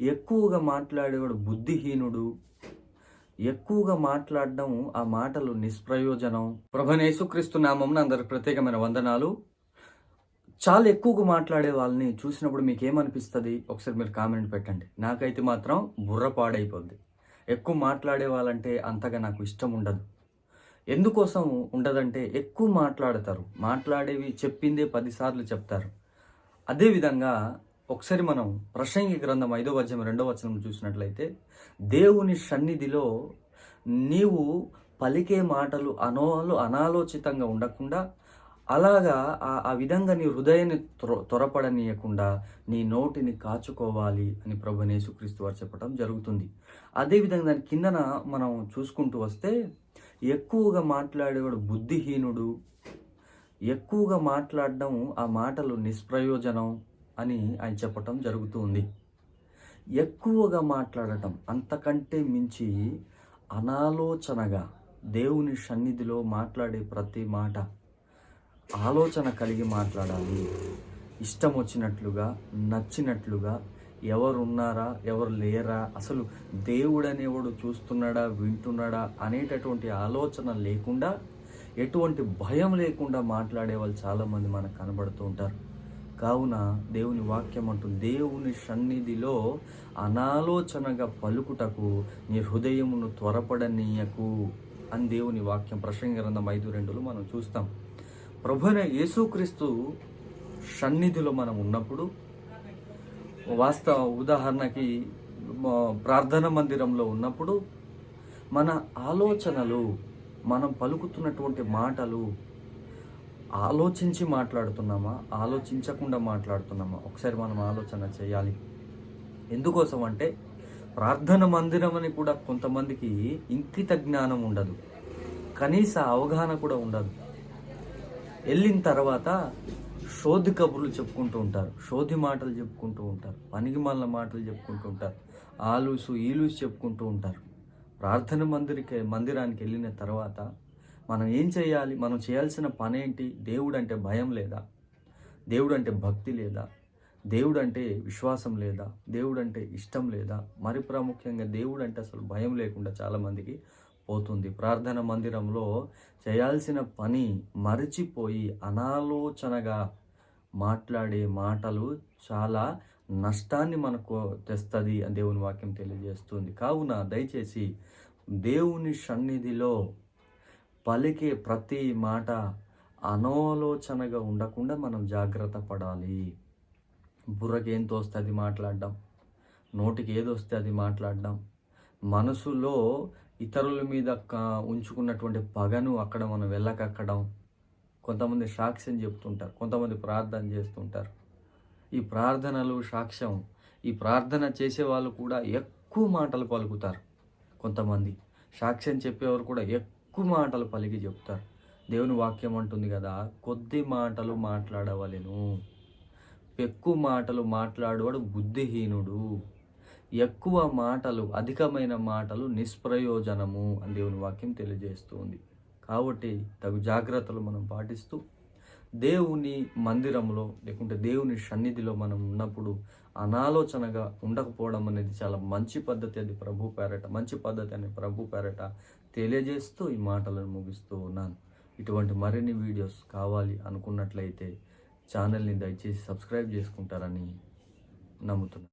ఎక్కువగా మాట్లాడేవాడు బుద్ధిహీనుడు. ఎక్కువగా మాట్లాడడం ఆ మాటలు నిష్ప్రయోజనం. ప్రభనేసుక్రీస్తు నామం అందరికి ప్రత్యేకమైన వందనాలు. చాలా ఎక్కువగా మాట్లాడే వాళ్ళని చూసినప్పుడు మీకు ఏమనిపిస్తుంది ఒకసారి మీరు కామెంట్ పెట్టండి. నాకైతే మాత్రం బుర్ర పాడైపోద్ది. ఎక్కువ మాట్లాడే వాళ్ళంటే అంతగా నాకు ఇష్టం ఉండదు. ఎందుకోసం ఉండదంటే ఎక్కువ మాట్లాడతారు. మాట్లాడేవి చెప్పిందే పదిసార్లు చెప్తారు. అదేవిధంగా ఒకసారి మనం ప్రసంగి గ్రంథం ఐదో వచనం రెండో వచనం చూసినట్లయితే దేవుని సన్నిధిలో నీవు పలికే మాటలు అనోలు అనాలోచితంగా ఉండకుండా అలాగా ఆ ఆ విధంగా నీ హృదయాన్ని త్వర త్వరపడనీయకుండా నీ నోటిని కాచుకోవాలి అని ప్రభు యేసుక్రీస్తు వారు చెప్పడం జరుగుతుంది. అదేవిధంగా దాని కిందన మనం చూసుకుంటూ వస్తే ఎక్కువగా మాట్లాడేవాడు బుద్ధిహీనుడు ఎక్కువగా మాట్లాడడం ఆ మాటలు నిష్ప్రయోజనం అని ఆయన చెప్పటం జరుగుతుంది. ఎక్కువగా మాట్లాడటం అంతకంటే మించి అనాలోచనగా దేవుని సన్నిధిలో మాట్లాడే ప్రతి మాట ఆలోచన కలిగి మాట్లాడాలి. ఇష్టం వచ్చినట్లుగా నచ్చినట్లుగా ఎవరు ఉన్నారా ఎవరు లేరా అసలు దేవుడనేవాడు చూస్తున్నాడా వింటున్నాడా అనేటటువంటి ఆలోచన లేకుండా ఎటువంటి భయం లేకుండా మాట్లాడే వాళ్ళు చాలామంది మనకు కనబడుతూ ఉంటారు. కావున దేవుని వాక్యం అంటూ దేవుని సన్నిధిలో అనాలోచనగా పలుకుటకు నీ హృదయమును త్వరపడనీయకు అని దేవుని వాక్యం ప్రసంగ గ్రంథం ఐదు రెండులో మనం చూస్తాం. ప్రభున యేసుక్రీస్తు సన్నిధిలో మనం ఉన్నప్పుడు వాస్తవ ఉదాహరణకి ప్రార్థన మందిరంలో ఉన్నప్పుడు మన ఆలోచనలు మనం పలుకుతున్నటువంటి మాటలు ఆలోచించి మాట్లాడుతున్నామా? ఆలోచించకుండా మాట్లాడుతున్నామా? ఒకసారి మనం ఆలోచన చేయాలి. ఎందుకోసం అంటే ప్రార్థన మందిరం అని కూడా కొంతమందికి ఇంకిత జ్ఞానం ఉండదు. కనీస అవగాహన కూడా ఉండదు. వెళ్ళిన తర్వాత శోధి కబుర్లు చెప్పుకుంటూ ఉంటారు. శోధి మాటలు చెప్పుకుంటూ ఉంటారు. పనికి మాటలు చెప్పుకుంటూ ఉంటారు. ఆలూసు ఈలూసు చెప్పుకుంటూ ఉంటారు. ప్రార్థన మందిరికి మందిరానికి వెళ్ళిన తర్వాత మనం ఏం చేయాలి? మనం చేయాల్సిన పని ఏంటి దేవుడు అంటే భయం లేదా? దేవుడు అంటే భక్తి లేదా? దేవుడు అంటే విశ్వాసం లేదా? దేవుడు అంటే ఇష్టం లేదా? మరి ప్రాముఖ్యంగా దేవుడు అంటే అసలు భయం లేకుండా చాలామందికి పోతుంది. ప్రార్థన మందిరంలో చేయాల్సిన పని మరచిపోయి అనాలోచనగా మాట్లాడే మాటలు చాలా నష్టాన్ని మనకు తెస్తుంది అని దేవుని వాక్యం తెలియజేస్తుంది. కావున దయచేసి దేవుని సన్నిధిలో పలికే ప్రతి మాట అనాలోచనగా ఉండకుండా మనం జాగ్రత్త పడాలి. బుర్రకి ఏం తోస్తే అది మాట్లాడడం? నోటికి ఏది వస్తే అది మాట్లాడడం? మనసులో ఇతరుల మీద ఉంచుకున్నటువంటి పగను అక్కడ మనం వెళ్ళకక్కడం. కొంతమంది సాక్ష్యం చెప్తుంటారు కొంతమంది ప్రార్థన చేస్తుంటారు. ఈ ప్రార్థనలు సాక్ష్యం ఈ ప్రార్థన చేసే వాళ్ళు కూడా ఎక్కువ మాటలు పలుకుతారు కొంతమంది. సాక్ష్యం చెప్పేవారు కూడా ఎక్కువ మాటలు పలికి చెప్తారు. దేవుని వాక్యం అంటుంది కదా కొద్ది మాటలు మాట్లాడవలెను. ఎక్కువ మాటలు మాట్లాడేవాడు బుద్ధిహీనుడు. ఎక్కువ మాటలు అధికమైన మాటలు నిష్ప్రయోజనము అని దేవుని వాక్యం తెలియజేస్తుంది కాబట్టి తగు జాగ్రత్తలు మనం పాటిస్తూ దేవుని మందిరంలో లేకుంటే దేవుని సన్నిధిలో మనం ఉన్నప్పుడు అనాలోచనగా ఉండకపోవడం అనేది చాలా మంచి పద్ధతి అది ప్రభు పేరట మంచి పద్ధతి అని ప్రభు పేరట తెలియజేస్తూ ఈ మాటలను ముగిస్తూ ఉన్నాను. ఇటువంటి మరిన్ని వీడియోస్ కావాలి అనుకున్నట్లయితే ఛానల్ని దయచేసి సబ్స్క్రైబ్ చేసుకుంటారని నమ్ముతున్నాను.